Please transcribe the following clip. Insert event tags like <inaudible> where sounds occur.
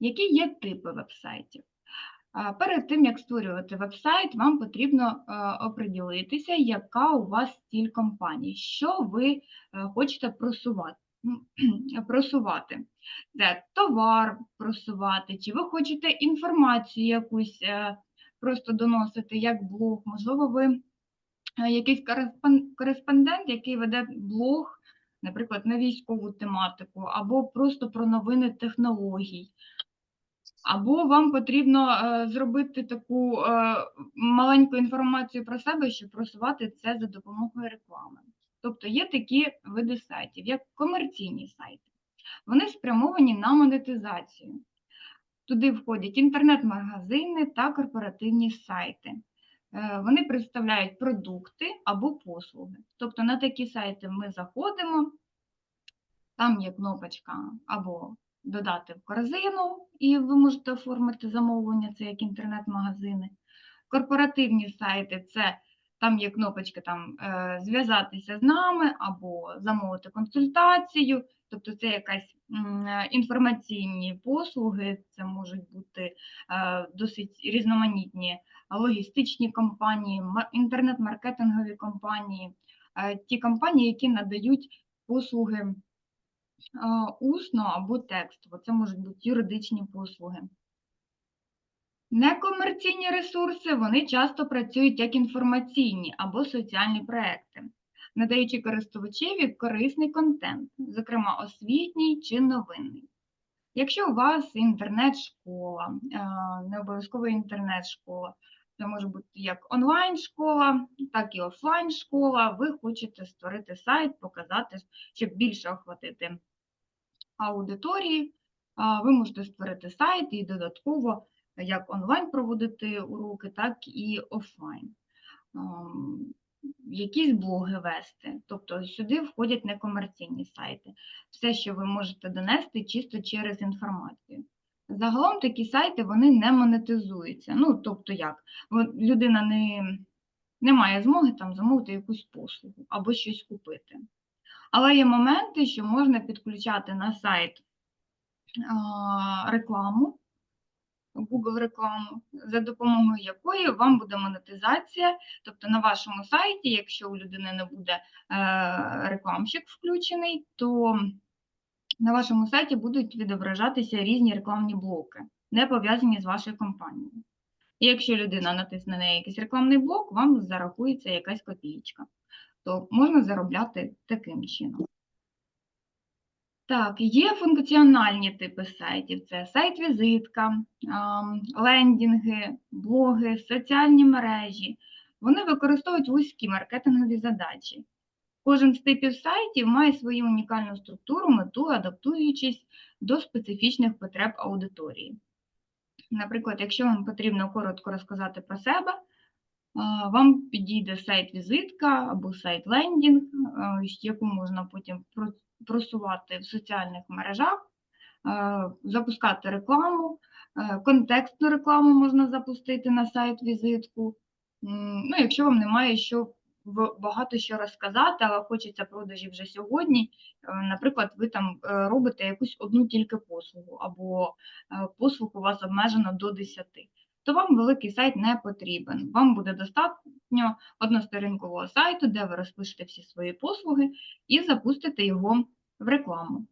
Які є типи веб-сайтів? Перед тим, як створювати веб-сайт, вам потрібно е, оприділитися, яка у вас ціль компанії, що ви е, хочете просувати. <clears throat> просувати. Це товар просувати, чи ви хочете інформацію якусь е, просто доносити, як блог, можливо, ви якийсь кореспондент, який веде блог, наприклад, на військову тематику, або просто про новини технологій. Або вам потрібно е, зробити таку е, маленьку інформацію про себе, щоб просувати це за допомогою реклами. Тобто є такі види сайтів, як комерційні сайти. Вони спрямовані на монетизацію. Туди входять інтернет-магазини та корпоративні сайти. Е, Вони представляють продукти або послуги. Тобто на такі сайти ми заходимо, там є кнопочка або додати в корзину, і ви можете оформити замовлення, це як інтернет-магазини. Корпоративні сайти це там є кнопочка там, е, зв'язатися з нами або замовити консультацію. Тобто це якась е, інформаційні послуги, це можуть бути е, досить різноманітні логістичні компанії, інтернет-маркетингові компанії, ті компанії, які надають послуги усно або текстово. Це можуть бути юридичні послуги. Некомерційні ресурси вони часто працюють як інформаційні або соціальні проекти, надаючи користувачеві корисний контент, зокрема освітній чи новинний. Якщо у вас інтернет-школа, е, не обов'язково інтернет-школа, це може бути як онлайн-школа, так і офлайн-школа, ви хочете створити сайт, показати, щоб більше охватити аудиторії, ви можете створити сайт і додатково як онлайн проводити уроки, так і офлайн. Якісь блоги вести, тобто сюди входять некомерційні сайти. Все, що ви можете донести чисто через інформацію. Загалом такі сайти вони не монетизуються. Ну, тобто як? Людина не, не має змоги там замовити якусь послугу або щось купити. Але є моменти, що можна підключати на сайт а, рекламу, Google рекламу, за допомогою якої вам буде монетизація. Тобто на вашому сайті, якщо у людини не буде е, рекламщик включений, то на вашому сайті будуть відображатися різні рекламні блоки, не пов'язані з вашою компанією. І якщо людина натисне на якийсь рекламний блок, вам зарахується якась копійка. То можна заробляти таким чином. Так, є функціональні типи сайтів: це сайт-візитка, лендінги, блоги, соціальні мережі. Вони використовують вузькі маркетингові задачі. Кожен з типів сайтів має свою унікальну структуру, мету, адаптуючись до специфічних потреб аудиторії. Наприклад, якщо вам потрібно коротко розказати про себе, вам підійде сайт-візитка або сайт-лендінг, яку можна потім просувати в соціальних мережах, е, запускати рекламу, е, контекстну рекламу можна запустити на сайт-візитку. Ну, якщо вам немає що багато що розказати, але хочеться продажі вже сьогодні, е, наприклад, ви там е, робите якусь одну тільки послугу, або е, послуг у вас обмежено до 10, то вам великий сайт не потрібен. Вам буде достатньо односторінкового сайту, де ви розпишете всі свої послуги і запустите його в рекламу.